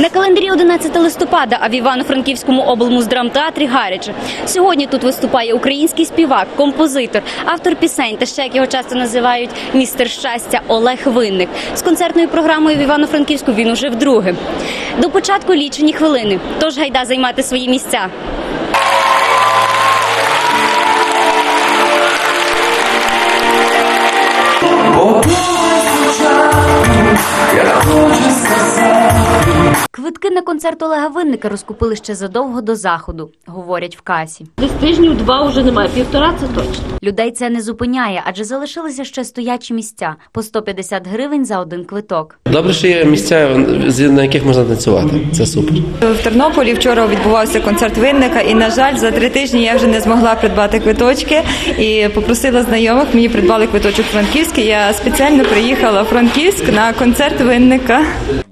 На календарі 11 листопада, а в Івано-Франківському облмуздрамтеатрі гаряче. Сьогодні тут виступає український співак, композитор, автор пісень та ще як його часто називають містер щастя Олег Винник. З концертною програмою в Івано-Франківську він уже вдруге. До початку лічені хвилини. Тож гайда займати свої місця. Концерт Олега Винника розкупили ще задовго до заходу, говорять в касі. Десь тижнів два вже немає, півтора це точно. Людей це не зупиняє, адже залишилися ще стоячі місця по 150 гривень за один квиток. Добре, що є місця, на яких можна танцювати. Це супер. В Тернополі вчора відбувався концерт винника, і на жаль, за три тижні я вже не змогла придбати квиточки і попросила знайомих. Мені придбали квиточок франківський. Я спеціально приїхала в Франківськ на концерт винника.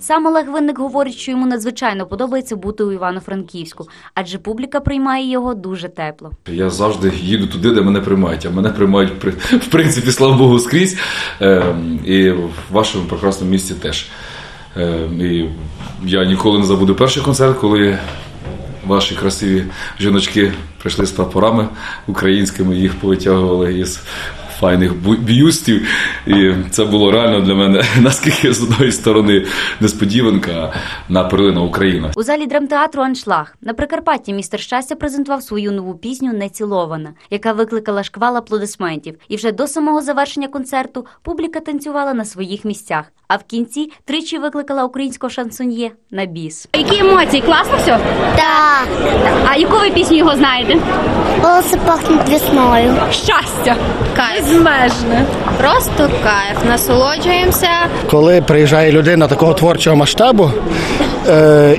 Сам Олег Винник говорить, що йому надзвичайно подобається бути у Івано-Франківську, адже публіка приймає його дуже тепло. Я завжди їду туди, де мене приймають. А мене приймають при- в принципі, слава Богу, скрізь. Ем, І в вашому прекрасному місті теж. Ем, І я ніколи не забуду перший концерт, коли ваші красиві жіночки прийшли з прапорами українськими, їх повитягували із файних бюстів. І це було реально для мене наскільки з одної сторони несподіванка на перлина Україна. У залі драмтеатру Аншлаг на Прикарпатті містер щастя презентував свою нову пісню Нецілована, яка викликала шквал аплодисментів. І вже до самого завершення концерту публіка танцювала на своїх місцях. А в кінці тричі викликала українського шансоньє на біс. Які емоції? Класно все? Так, А яку ви пісню його знаєте? волоси пахнуть весною. Щастя! Кайф. Безмежне. Просто кайф. Насолоджуємося. коли приїжджає людина такого творчого масштабу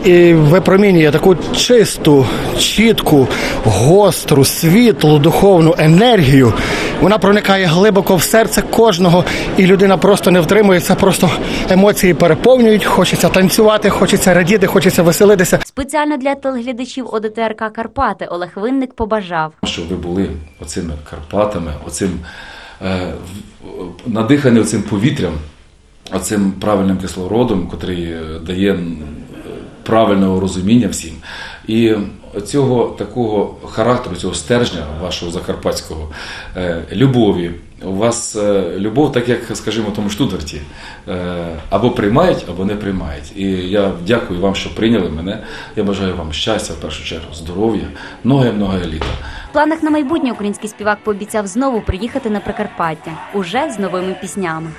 і випромінює таку чисту, чітку, гостру, світлу, духовну енергію, вона проникає глибоко в серце кожного, і людина просто не втримується, просто емоції переповнюють, хочеться танцювати, хочеться радіти, хочеться веселитися. Спеціально для телеглядачів ОДТРК Карпати Олег Винник побажав. щоб ви були оцими Карпатами, оцим е, надихані оцим повітрям, оцим правильним кислородом, котрий е, дає е, правильного розуміння всім. І цього такого характеру, цього стержня вашого закарпатського, е, любові. У вас е, любов, так як, скажімо, тому Штутгарті, е, або приймають, або не приймають. І я дякую вам, що прийняли мене. Я бажаю вам щастя, в першу чергу, здоров'я, многе-многе літа. В планах на майбутнє український співак пообіцяв знову приїхати на Прикарпаття уже з новими піснями.